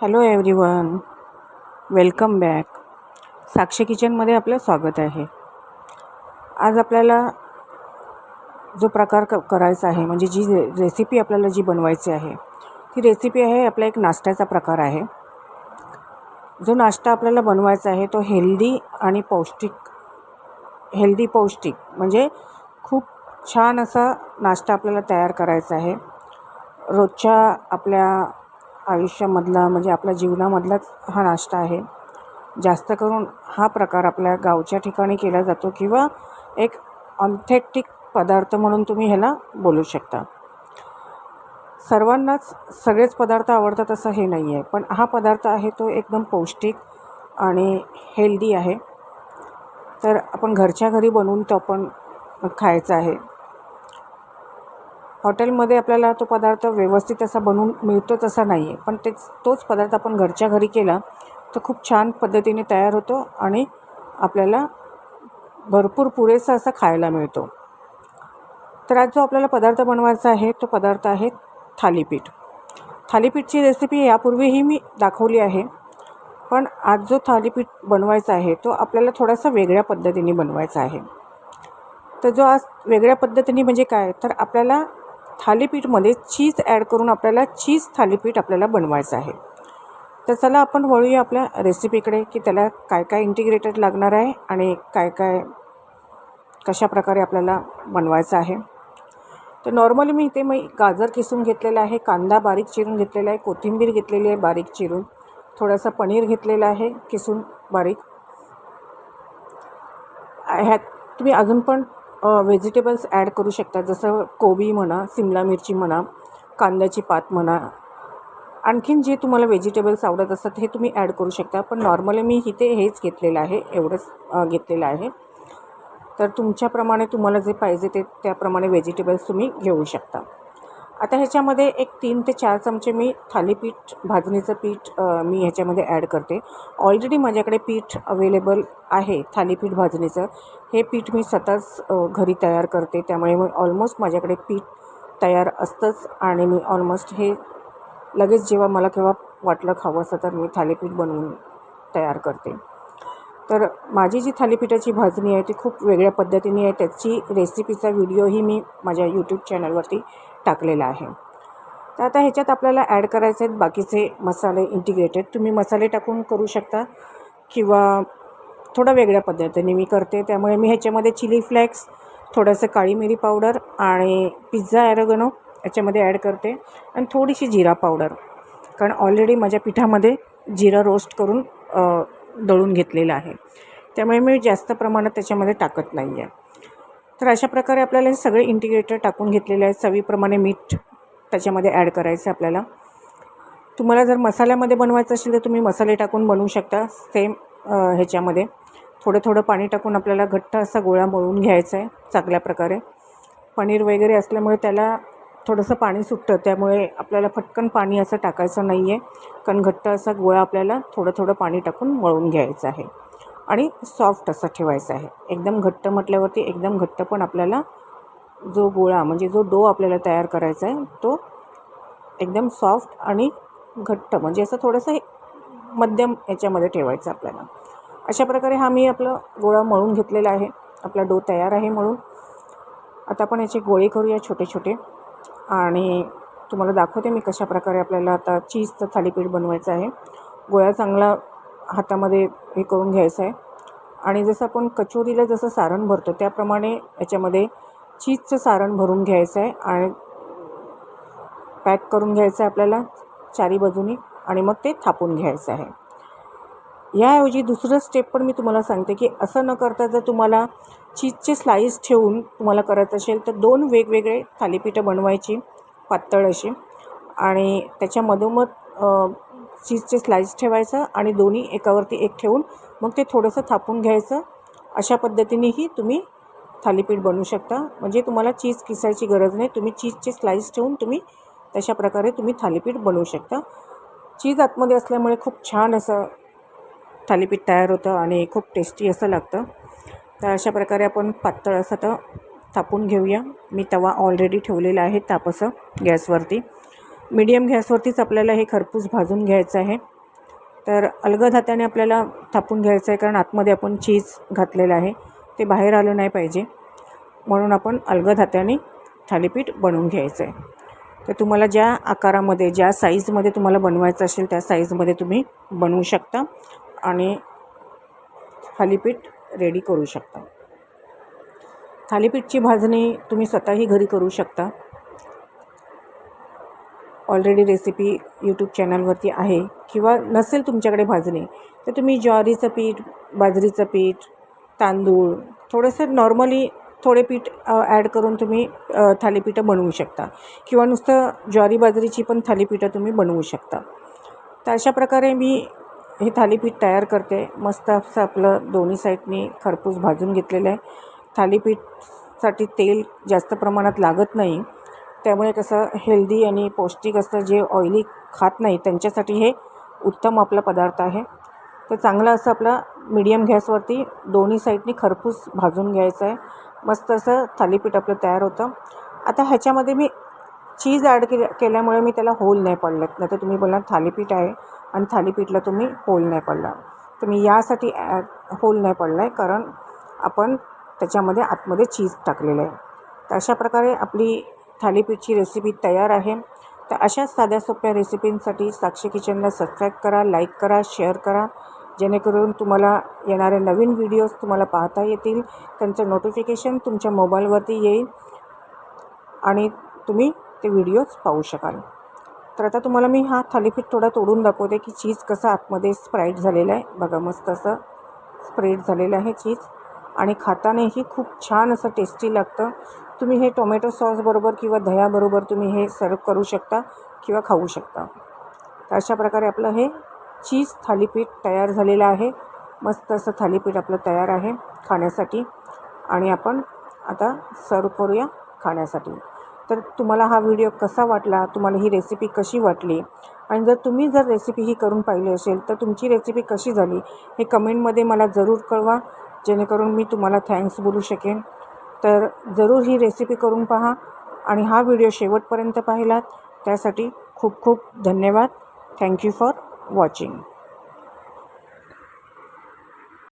Hello everyone welcome back Sakshi किचनमध्ये आपलं स्वागत आहे. आज आपल्याला जो प्रकार क करायचा आहे म्हणजे जी रे रेसिपी आपल्याला जी बनवायची आहे ती रेसिपी आहे आपला एक नाश्त्याचा प्रकार आहे. जो नाश्ता आपल्याला बनवायचा आहे तो हेल्दी आणि पौष्टिक हेल्दी पौष्टिक म्हणजे खूप छान असा नाश्ता आपल्याला तयार करायचा आहे. रोजच्या आपल्या आयुष्यामधला म्हणजे आपल्या जीवनामधलाच हा नाश्ता आहे. जास्त करून हा प्रकार आपल्या गावच्या ठिकाणी केला जातो किंवा एक ऑथेंटिक पदार्थ म्हणून तुम्ही ह्याला बोलू शकता. सर्वांनाच सगळेच पदार्थ आवडतात असं हे नाही आहे. पण हा पदार्थ आहे तो एकदम पौष्टिक आणि हेल्दी आहे. तर आपण घरच्या घरी बनवून तो आपण खायचा आहे. हॉटेलमध्ये आपल्याला तो पदार्थ व्यवस्थित असा बनवून मिळतो तसा नाही आहे. पण तेच तोच पदार्थ आपण घरच्या घरी केला तर खूप छान पद्धतीने तयार होतो आणि आपल्याला भरपूर पुरेसा असा खायला मिळतो. तर आज जो आपल्याला पदार्थ बनवायचा आहे तो पदार्थ आहे थालीपीठ. थालीपीठची रेसिपी यापूर्वीही मी दाखवली आहे पण आज जो थालीपीठ बनवायचा आहे तो आपल्याला थोडासा वेगळ्या पद्धतीने बनवायचा आहे. तर जो आज वेगळ्या पद्धतीने म्हणजे काय तर आपल्याला थालीपीठमध्ये चीज ॲड करून आपल्याला चीज थालीपीठ आपल्याला बनवायचं आहे. तर चला आपण वळूया आपल्या रेसिपीकडे की त्याला काय काय इंटिग्रेटेड लागणार आहे आणि काय काय कशा प्रकारे आपल्याला बनवायचं आहे. तर नॉर्मली मी इथे मी गाजर किसून घेतलेला आहे कांदा बारीक चिरून घेतलेला आहे कोथिंबीर घेतलेली आहे बारीक चिरून थोडासा पनीर घेतलेला आहे किसून बारीक. ह्यात तुम्ही अजून पण व्हेजिटेबल्स ॲड करू शकता जसं कोबी म्हणा सिमला मिरची म्हणा कांद्याची पात म्हणा. आणखीन जे तुम्हाला व्हेजिटेबल्स आवडत असतात हे तुम्ही ॲड करू शकता. पण नॉर्मली मी इथे हेच घेतलेलं आहे एवढंच घेतलेलं आहे. तर तुमच्याप्रमाणे तुम्हाला जे पाहिजे ते त्याप्रमाणे व्हेजिटेबल्स तुम्ही घेऊ शकता. आता ह्याच्यामध्ये एक तीन ते चार चमचे मी थालीपीठ भाजणीचं पीठ मी ह्याच्यामध्ये ॲड करते. ऑलरेडी माझ्याकडे पीठ अवेलेबल आहे थालीपीठ भाजणीचं. हे पीठ मी स्वतःच घरी तयार करते. त्यामुळे मग ऑलमोस्ट माझ्याकडे पीठ तयार असतंच आणि मी ऑलमोस्ट हे लगेच जेव्हा मला केव्हा वाटलं खावं असं तर मी थालीपीठ बनवून तयार करते. तर माझी जी थालीपीठाची भाजणी आहे ती खूप वेगळ्या पद्धतीने आहे. त्याची रेसिपीचा व्हिडिओही मी माझ्या यूट्यूब चॅनलवरती टाकलेला आहे. तर आता ह्याच्यात आपल्याला ॲड करायचे आहेत बाकीचे मसाले इंटिग्रेटेड तुम्ही मसाले टाकून करू शकता किंवा थोडं वेगळ्या पद्धतीने मी करते. त्यामुळे मी ह्याच्यामध्ये चिली फ्लेक्स थोडंसं काळी मिरी पावडर आणि पिझ्झा ॲरोगनो याच्यामध्ये ॲड करते. आणि थोडीशी जिरा पावडर कारण ऑलरेडी माझ्या पिठामध्ये जिरा रोस्ट करून दळून घेतलेलं आहे. त्यामुळे मी जास्त प्रमाणात त्याच्यामध्ये टाकत नाही आहे तर अशा प्रकारे आपल्याला हे सगळे इंटिग्रेटर टाकून घेतलेले आहेत. चवीप्रमाणे मीठ त्याच्यामध्ये ॲड करायचं आपल्याला. तुम्हाला जर मसाल्यामध्ये बनवायचं असेल तर तुम्ही मसाले टाकून बनवू शकता. सेम ह्याच्यामध्ये. थोडं थोडं पाणी टाकून आपल्याला घट्ट असा गोळा मळून घ्यायचा आहे. चांगल्या प्रकारे. पनीर वगैरे असल्यामुळे त्याला थोडंसं पाणी सुटतं त्यामुळे आपल्याला फटकन पाणी असं टाकायचं नाही आहे कारण घट्ट असा गोळा आपल्याला थोडं थोडं पाणी टाकून मळून घ्यायचं आहे. आणि सॉफ्ट असं ठेवायचं आहे. एकदम घट्ट म्हटल्यावरती एकदम घट्ट पण आपल्याला जो गोळा म्हणजे जो डो आपल्याला तयार करायचा आहे तो एकदम सॉफ्ट आणि घट्ट म्हणजे असं थोडंसं मध्यम याच्यामध्ये ठेवायचं आपल्याला. अशा प्रकारे हा मी आपला गोळा मळून घेतलेला आहे. आपला डो तयार आहे म्हणून. आता आपण याचे गोळे करूया छोटे छोटे. आणि तुम्हाला दाखवते मी कशा प्रकारे आपल्याला आता चीजचं थालीपीठ बनवायचं आहे. गोळा चांगला हातामध्ये हे करून घ्यायचं आहे. आणि जसं आपण कचोरीला जसं सारण भरतो त्याप्रमाणे याच्यामध्ये चीजचं सारण भरून घ्यायचं आहे आणि पॅक करून घ्यायचं आहे आपल्याला चारी बाजूनी आणि मग ते थापून घ्यायचं आहे. याऐवजी दुसरं स्टेप पण मी तुम्हाला सांगते की असं न करता जर तुम्हाला चीजचे स्लाईस ठेवून तुम्हाला करायचं असेल तर दोन वेगवेगळे थालीपीठं बनवायची पातळ अशी. आणि त्याच्या मधोमध चीजचे स्लाईस ठेवायचं आणि दोन्ही एकावरती एक ठेवून मग ते थोडंसं थापून घ्यायचं. अशा पद्धतीनेही तुम्ही थालीपीठ बनवू शकता. म्हणजे तुम्हाला चीज किसायची गरज नाही. तुम्ही चीजचे स्लाईस ठेवून तुम्ही तशा प्रकारे तुम्ही थालीपीठ बनवू शकता. चीज आतमध्ये असल्यामुळे खूप छान असं थालीपीठ तयार होतं आणि खूप टेस्टी असं लागतं. तर अशा प्रकारे आपण पातळ असं तर थापून घेऊया. मी तवा ऑलरेडी ठेवलेला आहे तापसं गॅसवरती. मीडियम गॅसवरतीच आपल्याला हे खरपूस भाजून घ्यायचं आहे. तर अलगद हाताने आपल्याला थापून घ्यायचं आहे कारण आतमध्ये आपण चीज घातलेलं आहे. ते बाहेर आलं नाही पाहिजे. म्हणून आपण अलगद हाताने थालीपीठ बनवून घ्यायचं आहे. तर तुम्हाला ज्या आकारामध्ये ज्या साईजमध्ये तुम्हाला बनवायचं असेल त्या साईजमध्ये तुम्ही बनवू शकता. आणि थालीपीठ रेडी करू शकता. थालीपीठची भाजणी तुम्ही स्वतःही घरी करू शकता. ऑलरेडी रेसिपी यूट्यूब चॅनलवरती आहे. किंवा नसेल तुमच्याकडे भाजणी तर तुम्ही ज्वारीचं पीठ बाजरीचं पीठ तांदूळ थोडंसं नॉर्मली थोडे पीठ ॲड करून तुम्ही थालीपीठं बनवू शकता. किंवा नुसतं ज्वारी बाजरीची पण थालीपीठं तुम्ही बनवू शकता. तर अशा प्रकारे मी हे थालीपीठ तयार करते. मस्त असं आपलं दोन्ही साईडनी खरपूस भाजून घेतलेलं आहे. थालीपीठसाठी तेल जास्त प्रमाणात लागत नाही. त्यामुळे कसं हेल्दी आणि पौष्टिक असतं जे ऑइली खात नाही त्यांच्यासाठी हे उत्तम आपला पदार्थ आहे. तर चांगलं असं आपला मीडियम गॅसवरती दोन्ही साईडनी खरपूस भाजून घ्यायचं आहे. मस्त असं थालीपीठ आपलं तयार होतं. आता ह्याच्यामध्ये मी चीज ॲड केल्या केल्यामुळे मी त्याला होल नाही पडलेत नाही तर तुम्ही बोलला थालीपीठ आहे. आणि थालीपीठला तुम्ही होल नाही पडला. तुम्ही यासाठी ॲ होल नाही पडला आहे कारण आपण त्याच्यामध्ये आतमध्ये चीज टाकलेलं आहे. तर अशा प्रकारे आपली थालीपीठची रेसिपी तयार आहे. तर अशाच साध्या सोप्या रेसिपींसाठी साक्षी किचनला सबस्क्राईब करा लाईक करा शेअर करा. जेणेकरून तुम्हाला येणारे नवीन व्हिडिओज तुम्हाला पाहता येतील. त्यांचं नोटिफिकेशन तुमच्या मोबाईलवरती येईल आणि तुम्ही ते व्हिडिओज पाहू शकाल. तर आता तुम्हाला मी हा थालीपीठ थोडा तोडून दाखवते की चीज कसं आतमध्ये स्प्राईट झालेला आहे. बघा मस्त असं स्प्रेड झालेलं आहे चीज आणि खातानेही खूप छान असं टेस्टी लागतं. तुम्ही हे टोमॅटो सॉसबरोबर किंवा दह्याबरोबर तुम्ही हे सर्व करू शकता किंवा खाऊ शकता. तर अशा प्रकारे आपलं हे चीज थालीपीठ तयार झालेलं आहे. मस्त असं थालीपीठ आपलं तयार आहे खाण्यासाठी. आणि आपण आता सर्व करूया खाण्यासाठी. तर तुम्हाला हा व्हिडिओ कसा वाटला? तुम्हाला ही रेसिपी कशी वाटली? आणि जर तुम्ही जर रेसिपी ही करून पाहिली असेल तर तुमची रेसिपी कशी झाली? हे कमेंटमध्ये मला जरूर कळवा. जेणेकरून मी तुम्हाला थँक्स बोलू शकेन. तर जरूर ही रेसिपी करून पहा आणि हा व्हिडिओ शेवटपर्यंत पाहिलात. त्यासाठी खूप खूप धन्यवाद. Thank you for watching